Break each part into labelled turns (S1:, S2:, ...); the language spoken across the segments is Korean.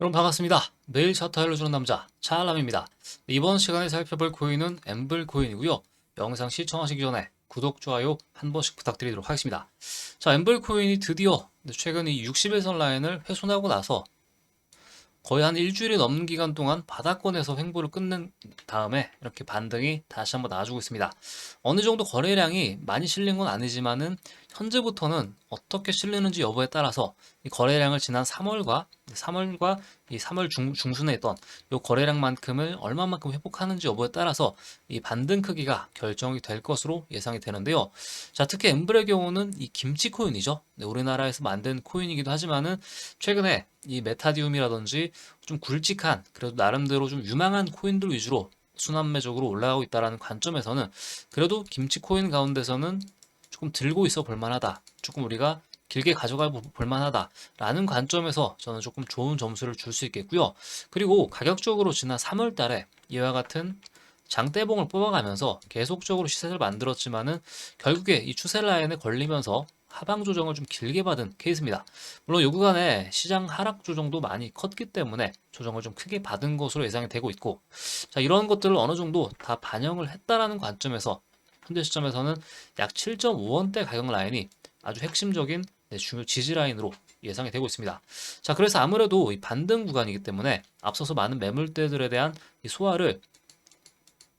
S1: 여러분 반갑습니다. 매일 차트 알려주는 남자 차알람입니다. 이번 시간에 살펴볼 코인은 엠블 코인이고요. 영상 시청하시기 전에 구독, 좋아요 한 번씩 부탁드리도록 하겠습니다. 자, 엠블 코인이 드디어 최근 이 60일선 라인을 훼손하고 나서 거의 한 일주일이 넘는 기간 동안 바닥권에서 횡보를 끝낸 다음에 이렇게 반등이 다시 한번 나와주고 있습니다. 어느 정도 거래량이 많이 실린 건 아니지만은 현재부터는 어떻게 실리는지 여부에 따라서 이 거래량을 지난 3월과 3월과 이 3월 중, 중순에 있던 이 거래량만큼을 얼마만큼 회복하는지 여부에 따라서 이 반등 크기가 결정이 될 것으로 예상이 되는데요. 자, 특히 엠블의 경우는 이 김치 코인이죠. 네, 우리나라에서 만든 코인이기도 하지만은 최근에 이 메타디움이라든지 좀 굵직한 그래도 나름대로 좀 유망한 코인들 위주로 순환매적으로 올라가고 있다라는 관점에서는 그래도 김치 코인 가운데서는 조금 들고 있어 볼만하다. 조금 우리가 길게 가져가 볼만하다 라는 관점에서 저는 조금 좋은 점수를 줄 수 있겠고요. 그리고 가격적으로 지난 3월 달에 이와 같은 장대봉을 뽑아가면서 계속적으로 시세를 만들었지만은 결국에 이 추세 라인에 걸리면서 하방 조정을 좀 길게 받은 케이스입니다. 물론 요 구간에 시장 하락 조정도 많이 컸기 때문에 조정을 좀 크게 받은 것으로 예상이 되고 있고 자 이런 것들을 어느 정도 다 반영을 했다라는 관점에서 현재 시점에서는 약 7.5원대 가격 라인이 아주 핵심적인 네, 중요 지지 라인으로 예상이 되고 있습니다. 자, 그래서 아무래도 이 반등 구간이기 때문에 앞서서 많은 매물대들에 대한 이 소화를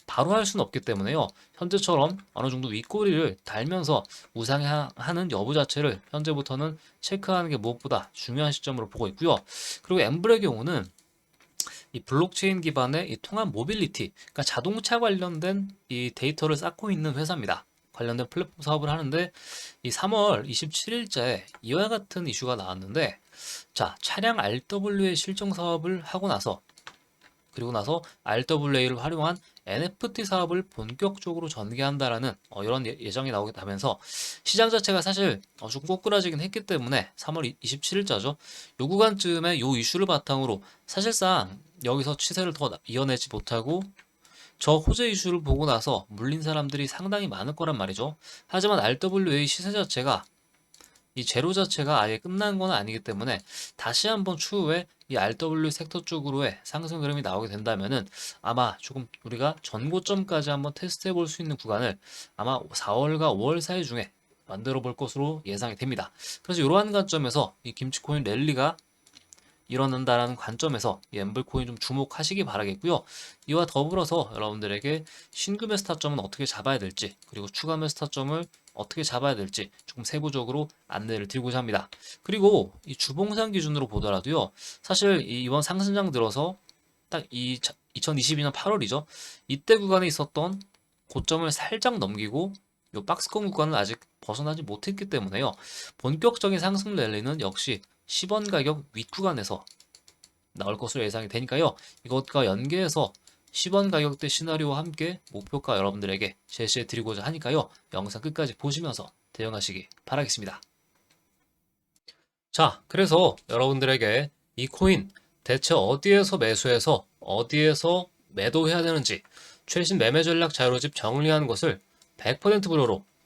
S1: 바로 할 수는 없기 때문에요. 현재처럼 어느 정도 윗꼬리를 달면서 우상하는 여부 자체를 현재부터는 체크하는 게 무엇보다 중요한 시점으로 보고 있고요. 그리고 엠블의 경우는 이 블록체인 기반의 이 통합 모빌리티, 그러니까 자동차 관련된 이 데이터를 쌓고 있는 회사입니다. 관련된 플랫폼 사업을 하는데 이 3월 27일자에 이와 같은 이슈가 나왔는데 자 차량 RWA 실정 사업을 하고 나서 그리고 나서 RWA를 활용한 NFT 사업을 본격적으로 전개한다라는 어, 이런 예- 예정이 나오게 되면서 시장 자체가 사실 어, 좀 꼬꾸라지긴 했기 때문에 3월 27일자죠. 요 구간쯤에 요 이슈를 바탕으로 사실상 여기서 추세를 더 나- 이어내지 못하고 저 호재 이슈를 보고 나서 물린 사람들이 상당히 많을 거란 말이죠. 하지만 RWA 시세 자체가 이 제로 자체가 아예 끝난 건 아니기 때문에 다시 한번 추후에 이 RW 섹터 쪽으로의 상승 흐름이 나오게 된다면은 아마 조금 우리가 전고점까지 한번 테스트해 볼 수 있는 구간을 아마 4월과 5월 사이 중에 만들어 볼 것으로 예상이 됩니다. 그래서 이러한 관점에서 이 김치코인 랠리가 일어난다라는 관점에서 이 엠블코인 좀 주목하시기 바라겠고요. 이와 더불어서 여러분들에게 신규 매스타점은 어떻게 잡아야 될지 그리고 추가 매스타점을 어떻게 잡아야 될지 조금 세부적으로 안내를 드리고자 합니다. 그리고 이 주봉상 기준으로 보더라도요. 사실 이 이번 상승장 들어서 딱 이 2022년 8월이죠. 이때 구간에 있었던 고점을 살짝 넘기고 요 박스권 구간을 아직 벗어나지 못했기 때문에요. 본격적인 상승 랠리는 역시 10원 가격 윗구간에서 나올 것으로 예상이 되니까요. 이것과 연계해서 10원 가격대 시나리오와 함께 목표가 여러분들에게 제시해 드리고자 하니까요. 영상 끝까지 보시면서 대응하시기 바라겠습니다. 자, 그래서 여러분들에게 이 코인 대체 어디에서 매수해서 어디에서 매도해야 되는지 최신 매매 전략 자료집 정리한 것을 100% 무료로